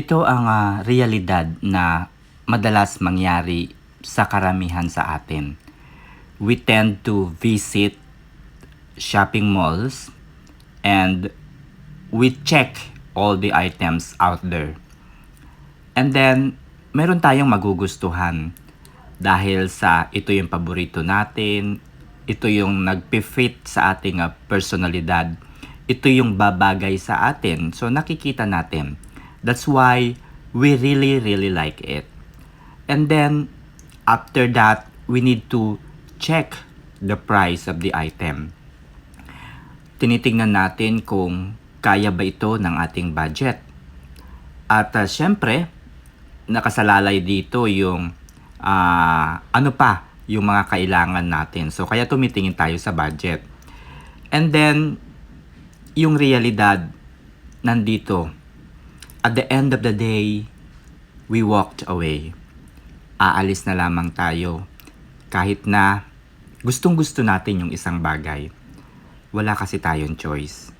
Ito ang ah, realidad na madalas mangyari sa karamihan sa atin. We tend to visit shopping malls and we check all the items out there. And then, meron tayong magugustuhan dahil sa ito yung paborito natin, ito yung nagpi-fit sa ating ah, personalidad, ito yung babagay sa atin. So nakikita natin. That's why we really really like it. And then after that, we need to check the price of the item. Tinitingnan natin kung kaya ba ito ng ating budget. At uh, syempre, nakasalalay dito yung ah, ano pa yung mga kailangan natin. So kaya tumitingin tayo sa budget. And then yung realidad nandito. At the end of the day, we walked away. Aalis na lamang tayo kahit na gustong gusto natin yung isang bagay. Wala kasi tayong choice.